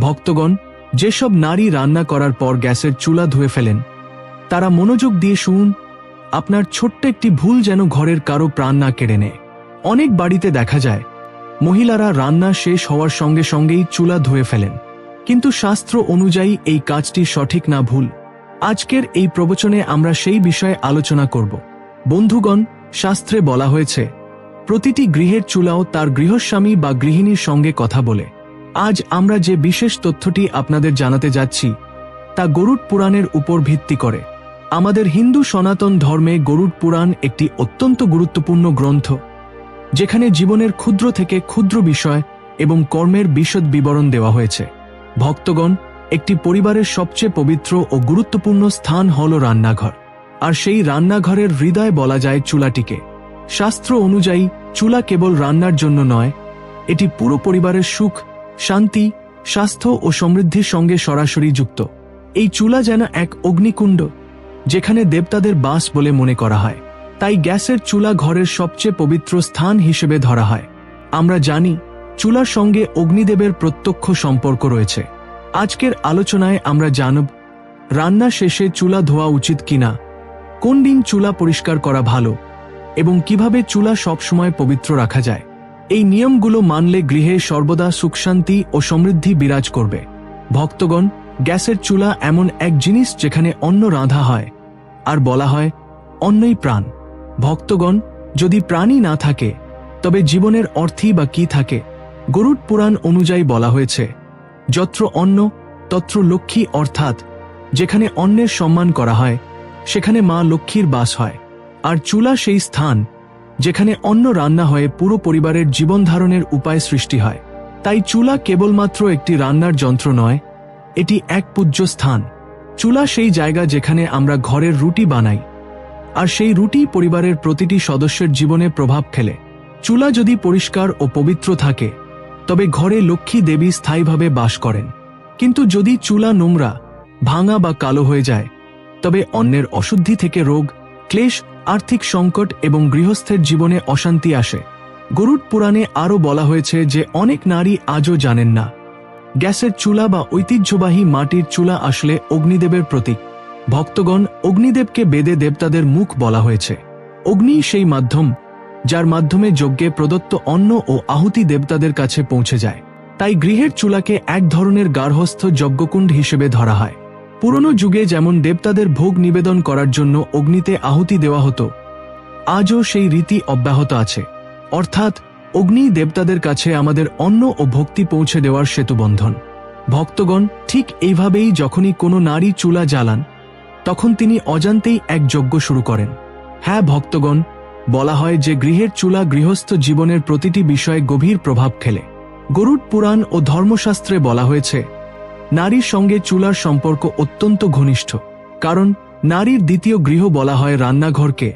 ভক্তগণ, যেসব নারী রান্না করার পর গ্যাসের চুলা ধুয়ে ফেলেন, তারা মনোযোগ দিয়ে শুনুন, আপনার ছোট্ট একটি ভুল যেন ঘরের কারও প্রাণ না কেড়ে নেয়। অনেক বাড়িতে দেখা যায়, মহিলারা রান্না শেষ হওয়ার সঙ্গে সঙ্গেই চুলা ধুয়ে ফেলেন। কিন্তু শাস্ত্র অনুযায়ী এই কাজটি সঠিক না ভুল। আজকের এই প্রবচনে আমরা সেই বিষয়ে আলোচনা করব। বন্ধুগণ, শাস্ত্রে বলা হয়েছে, প্রতিটি গৃহের চুলাও তার গৃহস্বামী বা গৃহিণীর সঙ্গে কথা বলে। আজ আমরা যে বিশেষ তথ্যটি আপনাদের জানাতে যাচ্ছি, তা গরুড পুরাণের উপর ভিত্তি করে। আমাদের হিন্দু সনাতন ধর্মে গরুড পুরাণ একটি অত্যন্ত গুরুত্বপূর্ণ গ্রন্থ, যেখানে জীবনের ক্ষুদ্র থেকে ক্ষুদ্র বিষয় এবং কর্মের বিশদ বিবরণ দেওয়া হয়েছে। ভক্তগণ, একটি পরিবারের সবচেয়ে পবিত্র ও গুরুত্বপূর্ণ স্থান হল রান্নাঘর, আর সেই রান্নাঘরের হৃদয় বলা যায় চুলাটিকে। শাস্ত্র অনুযায়ী, চুলা কেবল রান্নার জন্য নয়, এটি পুরো পরিবারের সুখ শান্তি, স্বাস্থ্য ও সমৃদ্ধির সঙ্গে সরাসরি যুক্ত। এই চুলা যেন এক অগ্নিকুণ্ড, যেখানে দেবতাদের বাস বলে মনে করা হয়। তাই গ্যাসের চুলা ঘরের সবচেয়ে পবিত্র স্থান হিসেবে ধরা হয়। আমরা জানি, চুলার সঙ্গে অগ্নিদেবের প্রত্যক্ষ সম্পর্ক রয়েছে। আজকের আলোচনায় আমরা জানব, রান্না শেষে চুলা ধোয়া উচিত কিনা, কোন দিন চুলা পরিষ্কার করা ভালো, এবং কীভাবে চুলা সবসময় পবিত্র রাখা যায়। এই নিয়মগুলো মানলে গৃহে সর্বদা সুখশান্তি ও সমৃদ্ধি বিরাজ করবে। ভক্তগণ, গ্যাসের চুলা এমন এক জিনিস যেখানে অন্ন রাঁধা হয়। আর বলা হয়, অন্নই প্রাণ। ভক্তগণ, যদি প্রাণী না থাকে, তবে জীবনের অর্থই বা কি থাকে, গরুড পুরাণ অনুযায়ী বলা হয়েছে, যত্র অন্ন, তত্র লক্ষ্মী অর্থাৎ, যেখানে অন্নের সম্মান করা হয়, সেখানে মা লক্ষ্মীর বাস হয়। আর চুলা সেই স্থান যেখানে অন্ন রান্না হয়ে পুরো পরিবারের জীবন ধারণের উপায় সৃষ্টি হয়। তাই চুলা কেবলমাত্র একটি রান্নার যন্ত্র নয়, এটি এক পূজ্য স্থান। চুলা সেই জায়গা যেখানে আমরা ঘরের রুটি বানাই, আর সেই রুটি পরিবারের প্রতিটি সদস্যের জীবনে প্রভাব ফেলে। চুলা যদি পরিষ্কার ও পবিত্র থাকে, তবে ঘরে লক্ষ্মী দেবী স্থায়ীভাবে বাস করেন। কিন্তু যদি চুলা নোংরা, ভাঙা বা কালো হয়ে যায়, তবে অন্যের অশুদ্ধি থেকে রোগ, ক্লেশ আর্থিক সংকট এবং গৃহস্থের জীবনে অশান্তি আসে। গরুড পুরাণে আরও বলা হয়েছে যে অনেক নারী আজও জানেন না। গ্যাসের চুলা বা ঐতিহ্যবাহী মাটির চুলা আসলে অগ্নিদেবের প্রতীক। ভক্তগণ অগ্নিদেবকে বেদে দেবতাদের মুখ বলা হয়েছে। অগ্নি সেই মাধ্যম, যার মাধ্যমে যজ্ঞে প্রদত্ত অন্ন ও আহুতি দেবতাদের কাছে পৌঁছে যায়। তাই গৃহের চুলাকে এক ধরনের গার্হস্থ যজ্ঞকুণ্ড হিসেবে ধরা হয়। পুরনো যুগে যেমন দেবতাদের ভোগ নিবেদন করার জন্য অগ্নিতে আহুতি দেওয়া হতো, আজও সেই রীতি অব্যাহত আছে। অর্থাৎ, অগ্নি দেবতাদের কাছে আমাদের অন্ন ও ভক্তি পৌঁছে দেওয়ার সেতুবন্ধন। ভক্তগণ ঠিক এইভাবেই যখনই কোনো নারী চুলা জ্বালান, তখন তিনি অজান্তেই এক যজ্ঞ শুরু করেন। হ্যাঁ ভক্তগণ, বলা হয় যে গৃহের চুলা গৃহস্থ জীবনের প্রতিটি বিষয়ে গভীর প্রভাব খেলে গরুড পুরাণ ও ধর্মশাস্ত্রে বলা হয়েছে নারীর সঙ্গে চুলার সম্পর্ক অত্যন্ত ঘনিষ্ঠ, কারণ নারীর দ্বিতীয় গৃহ বলা হয় রান্নাঘরকে,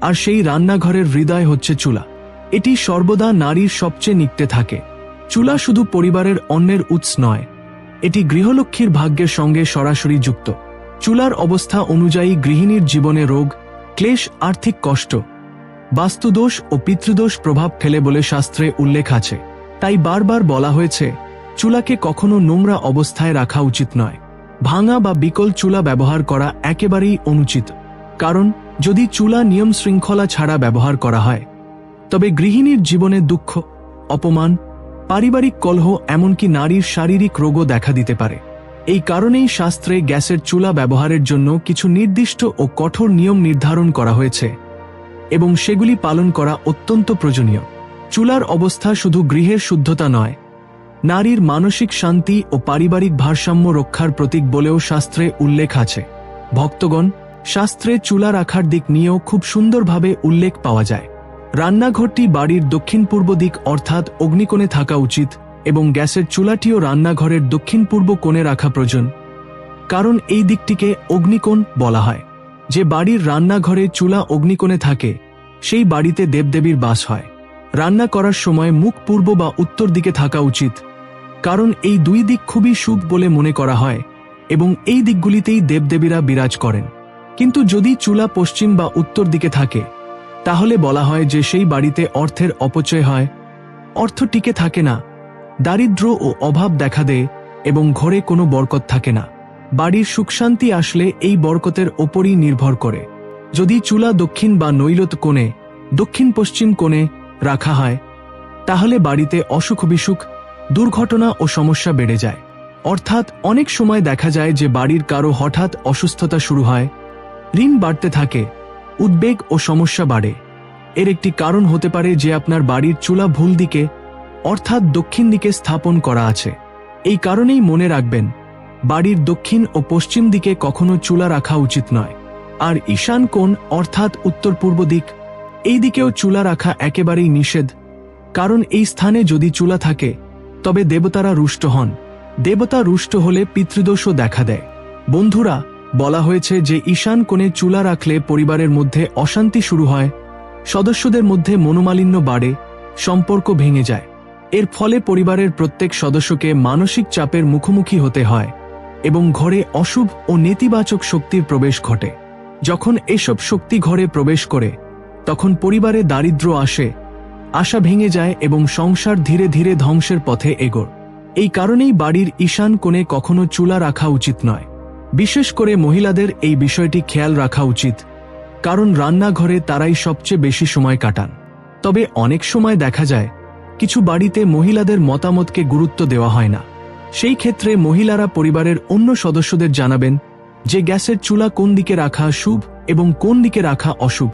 আর সেই রান্নাঘরের হৃদয় হচ্ছে চুলা। এটি সর্বদা নারীর সবচেয়ে নিকটে থাকে। চুলা শুধু পরিবারের অন্যের উৎস নয়, এটি গৃহলক্ষ্মীর ভাগ্যের সঙ্গে সরাসরি যুক্ত। চুলার অবস্থা অনুযায়ী গৃহিণীর জীবনে রোগ, ক্লেশ, আর্থিক কষ্ট, বাস্তুদোষ ও পিতৃদোষ প্রভাব ফেলে বলে শাস্ত্রে উল্লেখ আছে। তাই বারবার বলা হয়েছে চুলাকে কখনো নোংরা অবস্থায় রাখা উচিত নয়। ভাঙা বা বিকল চুলা ব্যবহার করা একেবারেই অনুচিত। কারণ, যদি চুলা নিয়ম শৃঙ্খলা ছাড়া ব্যবহার করা হয়, তবে গৃহিণীর জীবনে দুঃখ, অপমান, পারিবারিক কলহ এমনকি নারীর শারীরিক রোগও দেখা দিতে পারে। এই কারণেই শাস্ত্রে গ্যাসের চুলা ব্যবহারের জন্য কিছু নির্দিষ্ট ও কঠোর নিয়ম নির্ধারণ করা হয়েছে এবং সেগুলি পালন করা অত্যন্ত প্রয়োজনীয়। চুলার অবস্থা শুধু গৃহের শুদ্ধতা নয় নারীর মানসিক শান্তি ও পারিবারিক ভারসাম্য রক্ষার প্রতীক বলেও শাস্ত্রে উল্লেখ আছে। ভক্তগণ, শাস্ত্রে চুলা রাখার দিক নিয়েও খুব সুন্দরভাবে উল্লেখ পাওয়া যায়। রান্নাঘরটি বাড়ির দক্ষিণ পূর্ব দিক অর্থাৎ অগ্নিকোণে থাকা উচিত এবং গ্যাসের চুলাটিও রান্নাঘরের দক্ষিণ পূর্ব কোণে রাখা প্রয়োজন। কারণ এই দিকটিকে অগ্নিকোণ বলা হয়। যে বাড়ির রান্নাঘরে চুলা অগ্নিকোণে থাকে, সেই বাড়িতে দেবদেবীর বাস হয়। রান্না করার সময় মুখ পূর্ব বা উত্তর দিকে থাকা উচিত, কারণ এই দুই দিক খুবই শুভ বলে মনে করা হয় এবং এই দিকগুলিতেই দেবদেবীরা বিরাজ করেন। কিন্তু যদি চুলা পশ্চিম বা উত্তর দিকে থাকে, তাহলে বলা হয় যে সেই বাড়িতে অর্থের অপচয় হয়, অর্থ টিকে থাকে না, দারিদ্র ও অভাব দেখা দেয় এবং ঘরে কোনো বরকত থাকে না। বাড়ির সুখশান্তি আসলে এই বরকতের ওপরই নির্ভর করে। যদি চুলা দক্ষিণ বা নৈলত কোণে, দক্ষিণ পশ্চিম কোণে রাখা হয়, তাহলে বাড়িতে অসুখ বিসুখ, দুর্ঘটনা ও সমস্যা বেড়ে যায়। অর্থাৎ অনেক সময় দেখা যায় যে বাড়ির কারও হঠাৎ অসুস্থতা শুরু হয়, ঋণ বাড়তে থাকে, উদ্বেগ ও সমস্যা বাড়ে। এর একটি কারণ হতে পারে যে আপনার বাড়ির চুলা ভুল দিকে, অর্থাৎ দক্ষিণ দিকে স্থাপন করা আছে। এই কারণেই মনে রাখবেন, বাড়ির দক্ষিণ ও পশ্চিম দিকে কখনো চুলা রাখা উচিত নয়। আর ঈশান কোণ, অর্থাৎ উত্তর পূর্ব দিক এই দিকেও চুলা রাখা একেবারেই নিষেধ। কারণ এই স্থানে যদি চুলা থাকে, তবে দেবতারা রুষ্ট হন। দেবতা রুষ্ট হলে পিতৃদোষও দেখা দেয়। বন্ধুরা, বলা হয়েছে যে ঈশান কোণে চুলা রাখলে পরিবারের মধ্যে অশান্তি শুরু হয়, সদস্যদের মধ্যে মনোমালিন্য বাড়ে, সম্পর্ক ভেঙে যায়। এর ফলে পরিবারের প্রত্যেক সদস্যকে মানসিক চাপের মুখোমুখি হতে হয় এবং ঘরে অশুভ ও নেতিবাচক শক্তির প্রবেশ ঘটে। যখন এসব শক্তি ঘরে প্রবেশ করে তখন পরিবারে দারিদ্র্য আসে, আশা ভেঙে যায় এবং সংসার ধীরে ধীরে ধ্বংসের পথে এগোর এই কারণেই বাড়ির ঈশান কোণে কখনো চুলা রাখা উচিত নয়। বিশেষ করে মহিলাদের এই বিষয়টি খেয়াল রাখা উচিত, কারণ রান্নাঘরে তারাই সবচেয়ে বেশি সময় কাটান। তবে অনেক সময় দেখা যায়, কিছু বাড়িতে মহিলাদের মতামতকে গুরুত্ব দেওয়া হয় না। সেই ক্ষেত্রে মহিলারা পরিবারের অন্য সদস্যদের জানাবেন যে গ্যাসের চুলা কোন দিকে রাখা শুভ এবং কোন দিকে রাখা অশুভ।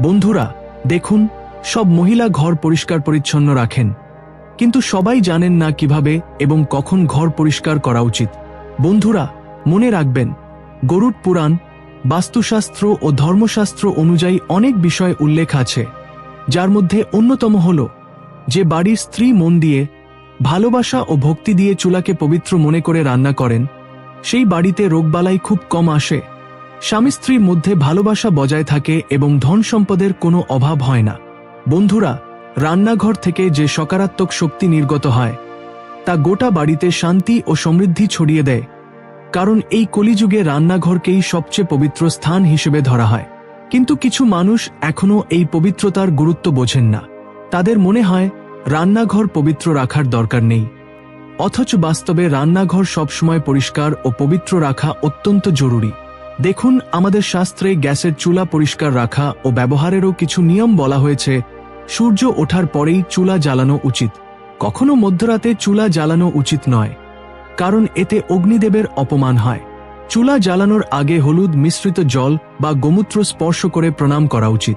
বন্ধুরা, দেখুন, সব মহিলা ঘর পরিষ্কার পরিচ্ছন্ন রাখেন। কিন্তু সবাই জানেন না কীভাবে এবং কখন ঘর পরিষ্কার করা উচিত। বন্ধুরা, মনে রাখবেন গরুড পুরাণ, বাস্তুশাস্ত্র ও ধর্মশাস্ত্র অনুযায়ী অনেক বিষয় উল্লেখ আছে। যার মধ্যে অন্যতম হল, যে বাড়ির স্ত্রী মন দিয়ে, ভালোবাসা ও ভক্তি দিয়ে চুলাকে পবিত্র মনে করে রান্না করেন, সেই বাড়িতে রোগবালাই খুব কম আসে। স্বামী স্ত্রীর মধ্যে ভালোবাসা বজায় থাকে এবং ধন সম্পদের কোনো অভাব হয় না। বন্ধুরা, রান্নাঘর থেকে যে সকারাত্মক শক্তি নির্গত হয়, তা গোটা বাড়িতে শান্তি ও সমৃদ্ধি ছড়িয়ে দেয়। কারণ এই কলিযুগে রান্নাঘরকেই সবচেয়ে পবিত্র স্থান হিসেবে ধরা হয়। কিন্তু কিছু মানুষ এখনও এই পবিত্রতার গুরুত্ব বোঝেন না। তাদের মনে হয়, রান্নাঘর পবিত্র রাখার দরকার নেই। অথচ বাস্তবে রান্নাঘর সবসময় পরিষ্কার ও পবিত্র রাখা অত্যন্ত জরুরি। দেখুন, আমাদের শাস্ত্রে গ্যাসের চুলা পরিষ্কার রাখা ও ব্যবহারেরও কিছু নিয়ম বলা হয়েছে। সূর্য ওঠার পরেই চুলা জ্বালানো উচিত। কখনো মধ্যরাতে চুলা জ্বালানো উচিত নয়, কারণ এতে অগ্নিদেবের অপমান হয়। চুলা জ্বালানোর আগে হলুদ মিশ্রিত জল বা গোমূত্র স্পর্শ করে প্রণাম করা উচিত।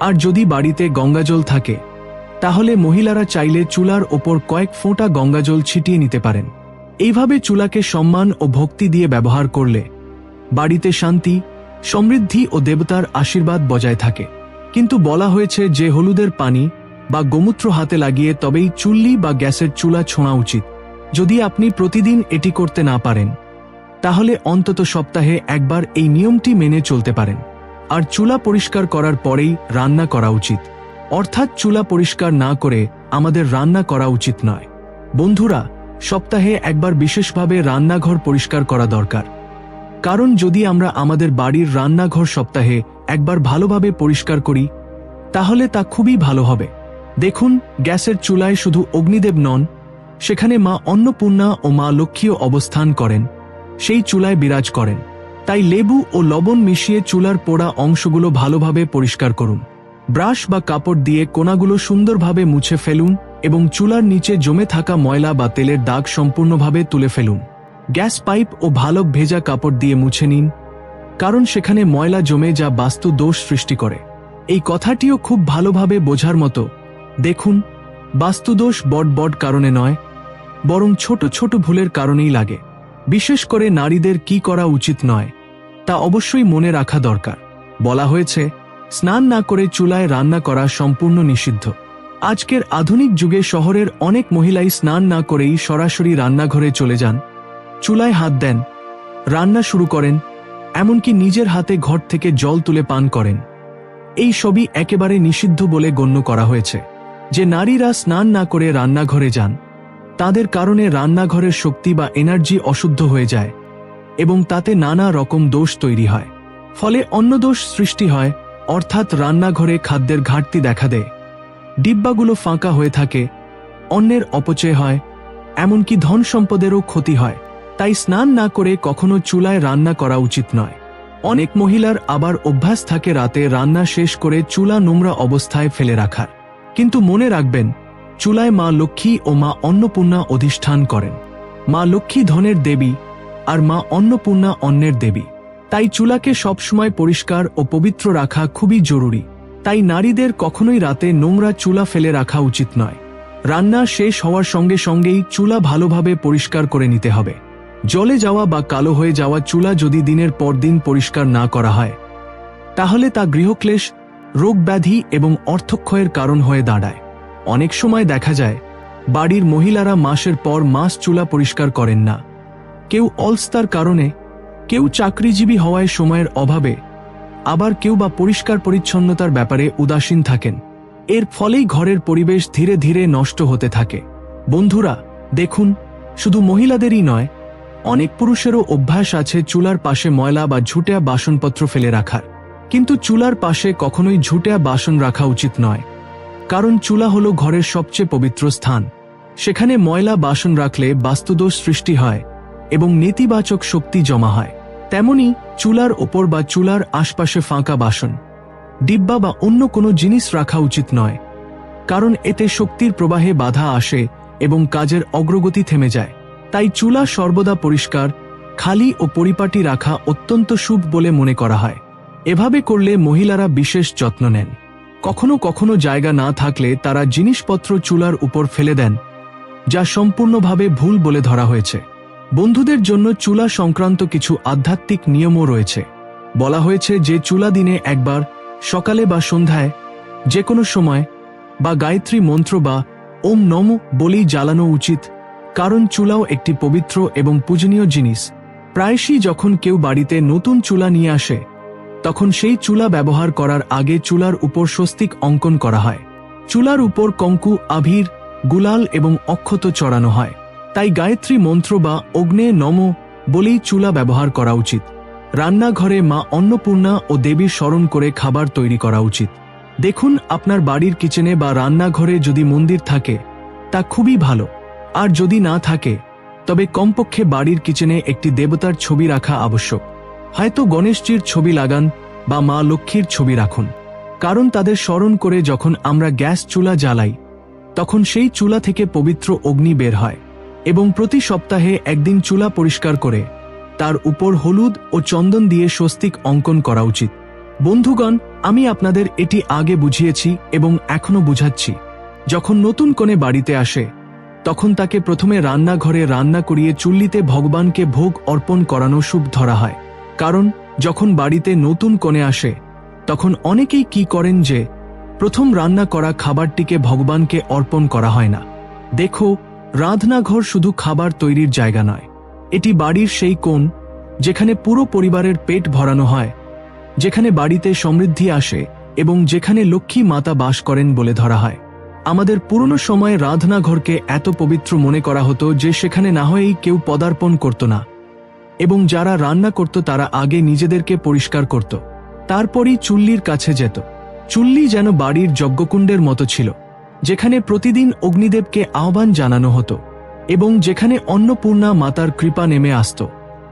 আর যদি বাড়িতে গঙ্গাজল থাকে, তাহলে মহিলারা চাইলে চুলার ওপর কয়েক ফোঁটা গঙ্গাজল ছিটিয়ে নিতে পারেন। এইভাবে চুলাকে সম্মান ও ভক্তি দিয়ে ব্যবহার করলে বাড়িতে শান্তি, সমৃদ্ধি ও দেবতার আশীর্বাদ বজায় থাকে। কিন্তু বলা হয়েছে যে হলুদের পানি বা গোমূত্র হাতে লাগিয়ে তবেই চুল্লি বা গ্যাসের চুলা ছোঁয়া উচিত। যদি আপনি প্রতিদিন এটি করতে না পারেন, তাহলে অন্তত সপ্তাহে একবার এই নিয়মটি মেনে চলতে পারেন। আর চুলা পরিষ্কার করার পরেই রান্না করা উচিত। অর্থাৎ চুলা পরিষ্কার না করে আমাদের রান্না করা উচিত নয়। বন্ধুরা, সপ্তাহে একবার বিশেষভাবে রান্নাঘর পরিষ্কার করা দরকার। কারণ যদি আমরা আমাদের বাড়ির রান্নাঘর সপ্তাহে একবার ভালোভাবে পরিষ্কার করি, তাহলে তা খুবই ভালো হবে। দেখুন, গ্যাসের চুলায় শুধু অগ্নিদেব নন, সেখানে মা অন্নপূর্ণা ও মা লক্ষ্মীও অবস্থান করেন, সেই চুলায় বিরাজ করেন। তাই লেবু ও লবণ মিশিয়ে চুলার পোড়া অংশগুলো ভালোভাবে পরিষ্কার করুন। ব্রাশ বা কাপড় দিয়ে কোনাগুলো সুন্দরভাবে মুছে ফেলুন এবং চুলার নিচে জমে থাকা ময়লা বা তেলের দাগ সম্পূর্ণভাবে তুলে ফেলুন। গ্যাস পাইপ ও ভালো ভেজা কাপড় দিয়ে মুছে নিন, কারণ সেখানে ময়লা জমে যা বাস্তু দোষ সৃষ্টি করে। এই কথাটিও খুব ভালোভাবে বোঝার মতো। দেখুন, বাস্তুদোষ বড বড কারণে নয়, বরং ছোট ছোট ভুলের কারণেই লাগে। বিশেষ করে নারীদের কি করা উচিত নয়, তা অবশ্যই মনে রাখা দরকার। বলা হয়েছে, স্নান না করে চুলায় রান্না করা সম্পূর্ণ নিষিদ্ধ। আজকের আধুনিক যুগে শহরের অনেক মহিলাই স্নান না করেই সরাসরি রান্নাঘরে চলে যান। চুলায় হাত দেন। রান্না শুরু করেন, এমনকি নিজের হাতে ঘর থেকে জল তুলে পান করেন। এই সবই একেবারে নিষিদ্ধ বলে গণ্য করা হয়েছে, যে নারীরা স্নান না করে রান্নাঘরে যান। তাদের কারণে রান্নাঘরের শক্তি বা এনার্জি অশুদ্ধ হয়ে যায়, এবং তাতে নানা রকম দোষ তৈরি হয়। ফলে অন্য দোষ সৃষ্টি হয়, অর্থাৎ রান্নাঘরে খাদ্যের ঘাটতি দেখা দেয়। ডিব্বাগুলো ফাঁকা হয়ে থাকে, অন্যের অপচয় হয়, এমনকি ধন সম্পদেরও ক্ষতি হয়। তাই স্নান না করে কখনো চুলায় রান্না করা উচিত নয়। অনেক মহিলার আবার অভ্যাস থাকে রাতে রান্না শেষ করে চুলা নোংরা অবস্থায় ফেলে রাখার। কিন্তু মনে রাখবেন, চুলায় মা লক্ষ্মী ও মা অন্নপূর্ণা অধিষ্ঠান করেন। মা লক্ষ্মী ধনের দেবী আর মা অন্নপূর্ণা অন্নের দেবী। তাই চুলাকে সবসময় পরিষ্কার ও পবিত্র রাখা খুবই জরুরি। তাই নারীদের কখনোই রাতে নোংরা চুলা ফেলে রাখা উচিত নয়। রান্না শেষ হওয়ার সঙ্গে সঙ্গেই চুলা ভালোভাবে পরিষ্কার করে নিতে হবে। জলে যাওয়া বা কালো হয়ে যাওয়া চুলা যদি দিনের পর দিন পরিষ্কার না করা হয়, তাহলে তা গৃহক্লেশ, রোগব্যাধি এবং অর্থক্ষয়ের কারণ হয়ে দাঁড়ায়। অনেক সময় দেখা যায়, বাড়ির মহিলারা মাসের পর মাস চুলা পরিষ্কার করেন না। কেউ অলস্তার কারণে, কেউ চাকরিজীবী হওয়ায় সময়ের অভাবে, আবার কেউ বা পরিষ্কার পরিচ্ছন্নতার ব্যাপারে উদাসীন থাকেন। এর ফলেই ঘরের পরিবেশ ধীরে ধীরে নষ্ট হতে থাকে। বন্ধুরা, দেখুন, শুধু মহিলাদেরই নয় অনেক পুরুষেরও অভ্যাস আছে চুলার পাশে ময়লা বা ঝুটেয়া বাসনপত্র ফেলে রাখার। কিন্তু চুলার পাশে কখনোই ঝুটেয়া বাসন রাখা উচিত নয়। কারণ চুলা হলো ঘরের সবচেয়ে পবিত্র স্থান। সেখানে ময়লা বাসন রাখলে বাস্তুদোষ সৃষ্টি হয় এবং নেতিবাচক শক্তি জমা হয়। তেমনি চুলার ওপর বা চুলার আশপাশে ফাঁকা বাসন, ডিব্বা বা অন্য কোনো জিনিস রাখা উচিত নয়। কারণ এতে শক্তির প্রবাহে বাধা আসে এবং কাজের অগ্রগতি থেমে যায়। তাই চুলা সর্বদা পরিষ্কার, খালি ও পরিপাটি রাখা অত্যন্ত শুভ বলে মনে করা হয়। এভাবে করলে মহিলারা বিশেষ যত্ন নেন। কখনো কখনো জায়গা না থাকলে তারা জিনিসপত্র চুলার উপর ফেলে দেন, যা সম্পূর্ণভাবে ভুল বলে ধরা হয়েছে। বন্ধুদের জন্য চুলা সংক্রান্ত কিছু আধ্যাত্মিক নিয়মও রয়েছে। বলা হয়েছে যে চুলা দিনে একবার, সকালে বা সন্ধ্যায় যে কোনো সময়, বা গায়ত্রী মন্ত্র বা ওম নম বলেই জ্বালানো উচিত কারণ চুলাও একটি পবিত্র এবং পূজনীয় জিনিস। প্রায়শই যখন কেউ বাড়িতে নতুন চুলা নিয়ে আসে, তখন সেই চুলা ব্যবহার করার আগে চুলার উপর স্বস্তিক অঙ্কন করা হয়। চুলার উপর কঙ্কু, আভির, গুলাল এবং অক্ষত চড়ানো হয়। তাই গায়ত্রী মন্ত্র বা অগ্নে নম বলেই চুলা ব্যবহার করা উচিত। রান্নাঘরে মা অন্নপূর্ণা ও দেবীর স্মরণ করে খাবার তৈরি করা উচিত। দেখুন, আপনার বাড়ির কিচেনে বা রান্নাঘরে যদি মন্দির থাকে, তা খুবই ভালো। আর যদি না থাকে, তবে কমপক্ষে বাড়ির কিচেনে একটি দেবতার ছবি রাখা আবশ্যক। হয়তো গণেশজির ছবি লাগান বা মা লক্ষ্মীর ছবি রাখুন। কারণ তাদের স্মরণ করে যখন আমরা গ্যাস চুলা জ্বালাই, তখন সেই চুলা থেকে পবিত্র অগ্নি বের হয় এবং প্রতি সপ্তাহে একদিন চুলা পরিষ্কার করে তার উপর হলুদ ও চন্দন দিয়ে স্বস্তিক অঙ্কন করা উচিত। বন্ধুগণ, আমি আপনাদের এটি আগে বুঝিয়েছি এবং এখনও বুঝাচ্ছি। যখন নতুন কোণে বাড়িতে আসে তখন তাকে প্রথমে রান্নাঘরে রান্না করিয়ে চুল্লিতে ভগবানকে ভোগ অর্পণ করানো শুভ ধরা হয়। কারণ, যখন বাড়িতে নতুন কোণে আসে, তখন অনেকেই কি করেন যে, প্রথম রান্না করা খাবারটিকে ভগবানকে অর্পণ করা হয় না। দেখো রাঁধনাঘর শুধু খাবার তৈরির জায়গা নয়। এটি বাড়ির সেই কোণ, যেখানে পুরো পরিবারের পেট ভরানো হয়, যেখানে বাড়িতে সমৃদ্ধি আসে এবং যেখানে লক্ষ্মী মাতা বাস করেন বলে ধরা হয়। আমাদের পুরনো সময়ে রাধনাঘরকে এত পবিত্র মনে করা হতো যে সেখানে না হয়েই কেউ পদার্পণ করত না। এবং যারা রান্না করত তারা আগে নিজেদেরকে পরিষ্কার করত। তারপরই চুল্লির কাছে যেত। চুল্লি যেন বাড়ির যজ্ঞকুণ্ডের মতো ছিল, যেখানে প্রতিদিন অগ্নিদেবকে আহ্বান জানানো হতো এবং যেখানে অন্নপূর্ণা মাতার কৃপা নেমে আসত।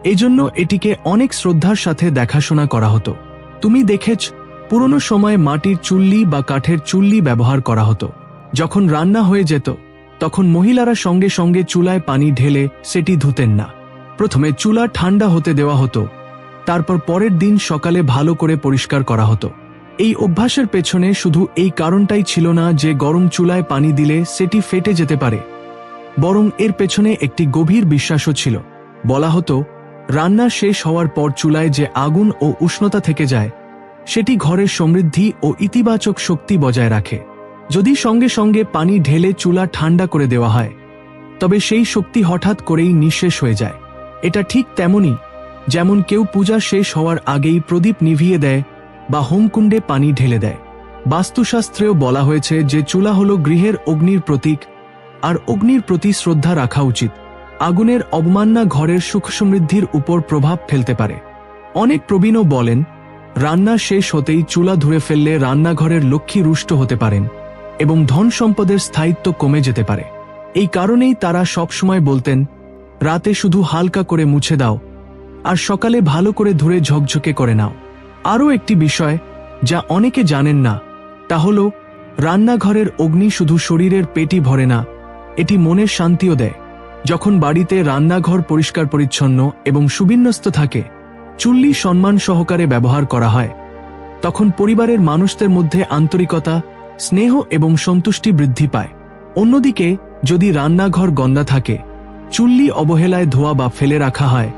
এজন্য এটিকে অনেক শ্রদ্ধার সাথে দেখাশোনা করা হতো। তুমি দেখেছ, পুরনো সময়ে মাটির চুল্লি বা কাঠের চুল্লি ব্যবহার করা হতো। যখন রান্না হয়ে যেত, তখন মহিলারা সঙ্গে সঙ্গে চুলায় পানি ঢেলে সেটি ধুতেন না। প্রথমে চুলা ঠান্ডা হতে দেওয়া হতো, তারপর পরের দিন সকালে ভালো করে পরিষ্কার করা হতো। এই অভ্যাসের পেছনে শুধু এই কারণটাই ছিল না যে গরম চুলায় পানি দিলে সেটি ফেটে যেতে পারে। বরং এর পেছনে একটি গভীর বিশ্বাসও ছিল। বলা হতো, রান্না শেষ হওয়ার পর চুলায় যে আগুন ও উষ্ণতা থেকে যায়, সেটি ঘরের সমৃদ্ধি ও ইতিবাচক শক্তি বজায় রাখে। যদি সঙ্গে সঙ্গে পানি ঢেলে চুলা ঠান্ডা করে দেওয়া হয়, তবে সেই শক্তি হঠাৎ করেই নিঃশেষ হয়ে যায়। এটা ঠিক তেমনই, যেমন কেউ পূজা শেষ হওয়ার আগেই প্রদীপ নিভিয়ে দেয় বা হোমকুণ্ডে পানি ঢেলে দেয়। বাস্তুশাস্ত্রেও বলা হয়েছে যে চুলা হল গৃহের অগ্নির প্রতীক, আর অগ্নির প্রতি শ্রদ্ধা রাখা উচিত। আগুনের অবমাননা ঘরের সুখ সমৃদ্ধির উপর প্রভাব ফেলতে পারে। অনেক প্রবীণও বলেন, রান্না শেষ হতেই চুলা ধুয়ে ফেললে রান্নাঘরের লক্ষ্মী রুষ্ট হতে পারেন। এবং ধন সম্পদের স্থায়িত্ব কমে যেতে পারে। এই কারণেই তারা সবসময় বলতেন, রাতে শুধু হালকা করে মুছে দাও, আর সকালে ভালো করে ধরে ঝকঝকে করে নাও। আরও একটি বিষয়, যা অনেকে জানেন না, তা হল, রান্নাঘরের অগ্নি শুধু শরীরের পেটি ভরে না, এটি মনের শান্তিও দেয়। যখন বাড়িতে রান্নাঘর পরিষ্কার পরিচ্ছন্ন এবং সুবিন্যস্ত থাকে, চুল্লি সম্মান সহকারে ব্যবহার করা হয়। তখন পরিবারের মানুষদের মধ্যে আন্তরিকতা স্নেহ এবং সন্তুষ্টি বৃদ্ধি পায়। অন্যদিকে, যদি রান্নাঘর গন্দা থাকে, চুল্লি অবহেলায় ধোয়া বা ফেলে রাখা হয়,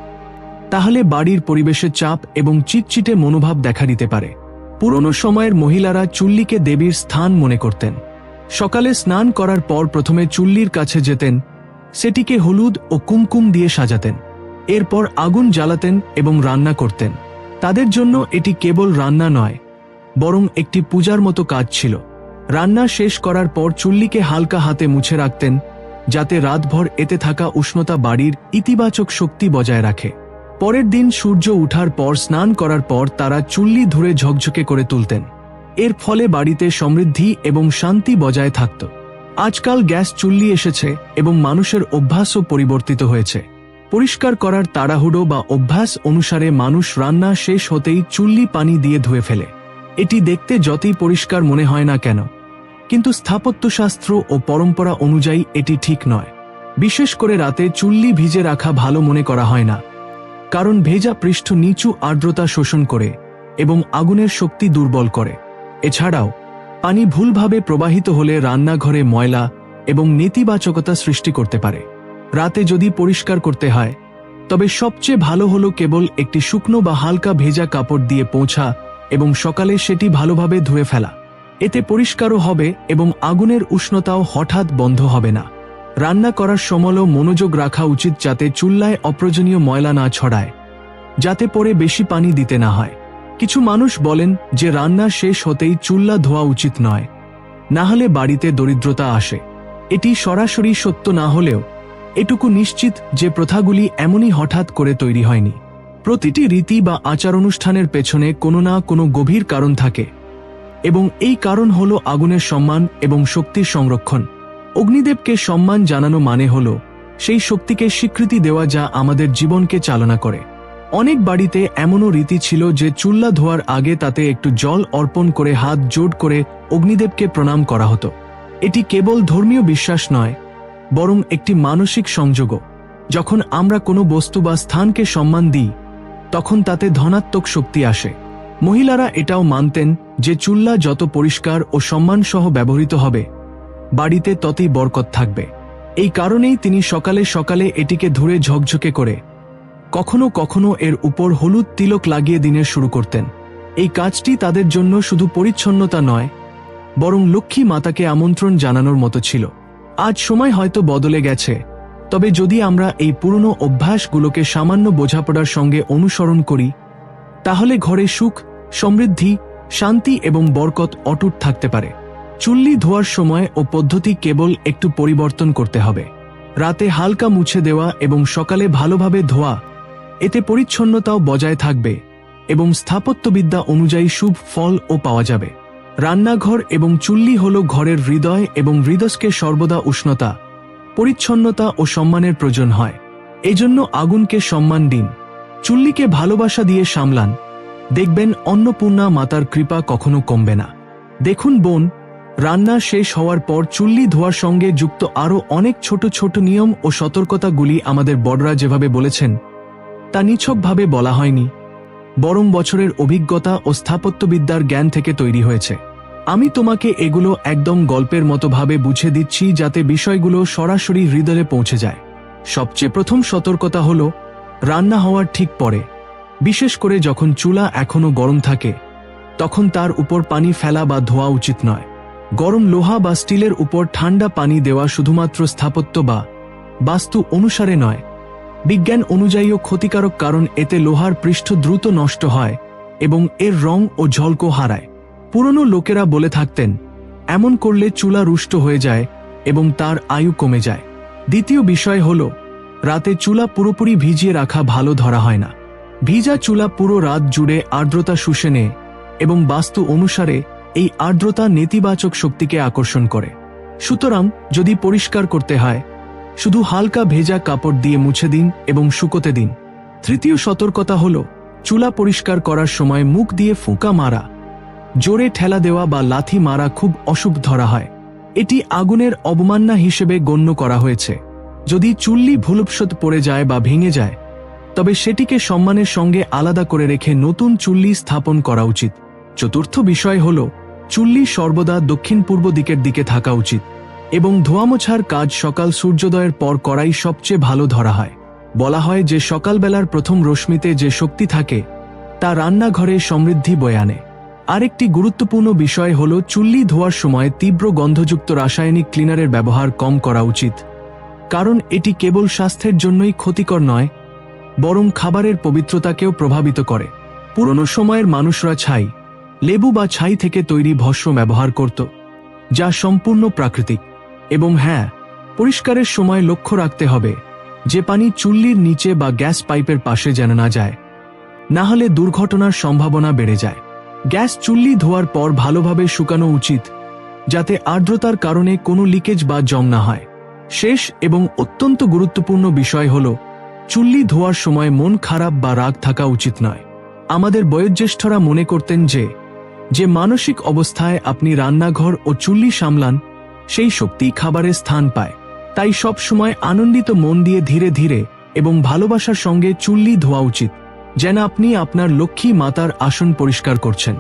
তাহলে বাড়ির পরিবেশের চাপ এবং চিটচিটে মনোভাব দেখা দিতে পারে। পুরনো সময়ের মহিলারা চুল্লিকে দেবীর স্থান মনে করতেন। সকালে স্নান করার পর প্রথমে চুল্লির কাছে যেতেন, সেটিকে হলুদ ও কুমকুম দিয়ে সাজাতেন। এরপর আগুন জ্বালাতেন এবং রান্না করতেন। তাদের জন্য এটি কেবল রান্না নয়, বরং একটি পূজার মতো কাজ ছিল। রান্না শেষ করার পর চুল্লিকে হালকা হাতে মুছে রাখতেন, যাতে রাতভর এতে থাকা উষ্ণতা বাড়ির ইতিবাচক শক্তি বজায় রাখে। পরের দিন সূর্য উঠার পর, স্নান করার পর তারা চুল্লি ধরে ঝকঝকে করে তুলতেন। এর ফলে বাড়িতে সমৃদ্ধি এবং শান্তি বজায় থাকত। আজকাল গ্যাস চুল্লি এসেছে এবং মানুষের অভ্যাসও পরিবর্তিত হয়েছে। পরিষ্কার করার তাড়াহুড়ো বা অভ্যাস অনুসারে মানুষ রান্না শেষ হতেই চুল্লি পানি দিয়ে ধুয়ে ফেলে। এটি দেখতে যতই পরিষ্কার মনে হয় না কেন কিন্তু স্থাপত্যশাস্ত্র ও পরম্পরা অনুযায়ী এটি ঠিক নয়। বিশেষ করে রাতে চুল্লি ভিজে রাখা ভালো মনে করা হয় না। কারণ ভেজা পৃষ্ঠ নিচু আর্দ্রতা শোষণ করে এবং আগুনের শক্তি দুর্বল করে। এছাড়াও, পানি ভুলভাবে প্রবাহিত হলে রান্নাঘরে ময়লা এবং নেতিবাচকতা সৃষ্টি করতে পারে। রাতে যদি পরিষ্কার করতে হয়, তবে সবচেয়ে ভালো হলো কেবল একটি শুকনো বা হালকা ভেজা কাপড় দিয়ে পৌঁছা এবং সকালে সেটি ভালোভাবে ধুয়ে ফেলা। এতে পরিষ্কারও হবে এবং আগুনের উষ্ণতাও হঠাৎ বন্ধ হবে না। রান্না করার সময়ও মনোযোগ রাখা উচিত যাতে চুল্লায় অপ্রয়োজনীয় ময়লা না ছড়ায়, যাতে পরে বেশি পানি দিতে না হয়। কিছু মানুষ বলেন যে রান্না শেষ হতেই চুল্লা ধোয়া উচিত নয়, না হলে বাড়িতে দরিদ্রতা আসে। এটি সরাসরি সত্য না হলেও, এটুকু নিশ্চিত যে প্রথাগুলি এমনই হঠাৎ করে তৈরি হয়নি। প্রতিটি রীতি বা আচার অনুষ্ঠানের পেছনে কোনো না কোনো গভীর কারণ থাকে। এবং এই কারণ হল আগুনের সম্মান এবং শক্তির সংরক্ষণ। অগ্নিদেবকে সম্মান জানানো মানে হল, সেই শক্তিকে স্বীকৃতি দেওয়া যা আমাদের জীবনকে চালনা করে। অনেক বাড়িতে এমনও রীতি ছিল যে চুল্লা ধোয়ার আগে তাতে একটু জল অর্পণ করে হাত জোট করে অগ্নিদেবকে প্রণাম করা হতো। এটি কেবল ধর্মীয় বিশ্বাস নয়, বরং একটি মানসিক সংযোগও। যখন আমরা কোনো বস্তু বা স্থানকে সম্মান দিই, তখন তাতে ধনাত্মক শক্তি আসে। মহিলারা এটাও মানতেন যে চুল্লা যত পরিষ্কার ও সম্মানসহ ব্যবহৃত হবে, বাড়িতে ততই বরকত থাকবে। এই কারণেই তিনি সকালে সকালে এটিকে ধরে ঝকঝকে করে, কখনো কখনো এর উপর হলুদ তিলক লাগিয়ে দিনের শুরু করতেন। এই কাজটি তাদের জন্য শুধু পরিচ্ছন্নতা নয়, বরং লক্ষ্মী মাতাকে আমন্ত্রণ জানানোর মতো ছিল। আজ সময় হয়তো বদলে গেছে, তবে যদি আমরা এই পুরনো অভ্যাসগুলোকে সামান্য বোঝাপড়ার সঙ্গে অনুসরণ করি, তাহলে ঘরে সুখ সমৃদ্ধি, শান্তি এবং বরকত অটুট থাকতে পারে। চুল্লি ধোয়ার সময় ও পদ্ধতি কেবল একটু পরিবর্তন করতে হবে। রাতে হালকা মুছে দেওয়া এবং সকালে ভালোভাবে ধোয়া, এতে পরিচ্ছন্নতাও বজায় থাকবে এবং স্থাপত্যবিদ্যা অনুযায়ী শুভ ফল ও পাওয়া যাবে। রান্নাঘর এবং চুল্লি হল ঘরের হৃদয় এবং হৃদয়কে সর্বদা উষ্ণতা, পরিচ্ছন্নতা ও সম্মানের প্রয়োজন হয়। এজন্য আগুনকে সম্মান দিন। চুল্লিকে ভালোবাসা দিয়ে সামলান। দেখবেন অন্নপূর্ণা মাতার কৃপা কখনো কমবে না। দেখুন বোন, রান্না শেষ হওয়ার পর চুল্লি ধোয়ার সঙ্গে যুক্ত আরও অনেক ছোট ছোট নিয়ম ও সতর্কতাগুলি আমাদের বড়রা যেভাবে বলেছেন, তা নিছকভাবে বলা হয়নি। বরং বছরের অভিজ্ঞতা ও স্থাপত্যবিদ্যার জ্ঞান থেকে তৈরি হয়েছে। আমি তোমাকে এগুলো একদম গল্পের মতো ভাবে বুঝে দিচ্ছি যাতে বিষয়গুলো সরাসরি হৃদয়ে পৌঁছে যায়। সবচেয়ে প্রথম সতর্কতা হল, রান্না হওয়ার ঠিক পরে। বিশেষ করে যখন চুলা এখনও গরম থাকে, তখন তার উপর পানি ফেলা বা ধোয়া উচিত নয়। গরম লোহা বা স্টিলের উপর ঠান্ডা পানি দেওয়া শুধুমাত্র স্থাপত্য বা বাস্তু অনুসারে নয়। বিজ্ঞান অনুযায়ীও ক্ষতিকারক কারণ এতে লোহার পৃষ্ঠ দ্রুত নষ্ট হয় এবং এর রং ও ঝলকো হারায়। পুরনো লোকেরা বলে থাকতেন, এমন করলে চুলা রুষ্ট হয়ে যায় এবং তার আয়ু কমে যায়। দ্বিতীয় বিষয় হল, রাতে চুলা পুরোপুরি ভিজিয়ে রাখা ভালো ধরা হয় না। ভিজা চুলা পুরো রাত জুড়ে আর্দ্রতা শুষে নেয় এবং বাস্তু অনুসারে এই আর্দ্রতা নেতিবাচক শক্তিকে আকর্ষণ করে। সুতরাং যদি পরিষ্কার করতে হয়, শুধু হালকা ভেজা কাপড় দিয়ে মুছে দিন এবং শুকোতে দিন। তৃতীয় সতর্কতা হল, চুলা পরিষ্কার করার সময় মুখ দিয়ে ফুঁকা মারা। জোরে ঠেলা দেওয়া বা লাথি মারা খুব অশুভ ধরা হয়। এটি আগুনের অবমাননা হিসেবে গণ্য করা হয়েছে। যদি চুল্লি ভুলুপসত পড়ে যায় বা ভেঙে যায় তবে সেটিকে সম্মানের সঙ্গে আলাদা করে রেখে নতুন চুল্লি স্থাপন করা উচিত। চতুর্থ বিষয় হল, চুল্লি সর্বদা দক্ষিণ পূর্ব দিকের দিকে থাকা উচিত, এবং ধোয়ামোছার কাজ সকাল সূর্যোদয়ের পর করাই সবচেয়ে ভালো ধরা হয়। বলা হয় যে সকালবেলার প্রথম রশ্মিতে যে শক্তি থাকে, তা রান্নাঘরে সমৃদ্ধি বয়ে আনে। আরেকটি গুরুত্বপূর্ণ বিষয় হল, চুল্লি ধোয়ার সময় তীব্র গন্ধযুক্ত রাসায়নিক ক্লিনারের ব্যবহার কম করা উচিত, কারণ এটি কেবল স্বাস্থ্যের জন্যই ক্ষতিকর নয় বরং খাবারের পবিত্রতাকেও প্রভাবিত করে। পুরনো সময়ের মানুষরা ছাই, লেবু বা ছাই থেকে তৈরি ভস্য ব্যবহার করত, যা সম্পূর্ণ প্রাকৃতিক। এবং হ্যাঁ পরিষ্কারের সময় লক্ষ্য রাখতে হবে যে পানি চুল্লির নিচে বা গ্যাস পাইপের পাশে যেন না যায়। না হলে দুর্ঘটনার সম্ভাবনা বেড়ে যায়। গ্যাস চুল্লি ধোয়ার পর ভালোভাবে শুকানো উচিত, যাতে আর্দ্রতার কারণে কোনো লিকেজ বা জং না হয়। শেষ এবং অত্যন্ত গুরুত্বপূর্ণ বিষয় হল চুল্লি ধোয়ার সময় মন খারাপ বা রাগ থাকা উচিত নয়। আমাদের বয়োজ্যেষ্ঠরা মনে করতেন যে যে মানসিক অবস্থায় আপনি রান্নাঘর ও চুল্লি সামলান, সেই শক্তি খাবারে স্থান পায়। তাই সব সময় আনন্দিত মন দিয়ে ধীরে ধীরে এবং ভালোবাসার সঙ্গে চুল্লি ধোয়া উচিত, যেন আপনি আপনার লক্ষ্মী মাতার আসন পরিষ্কার করছেন।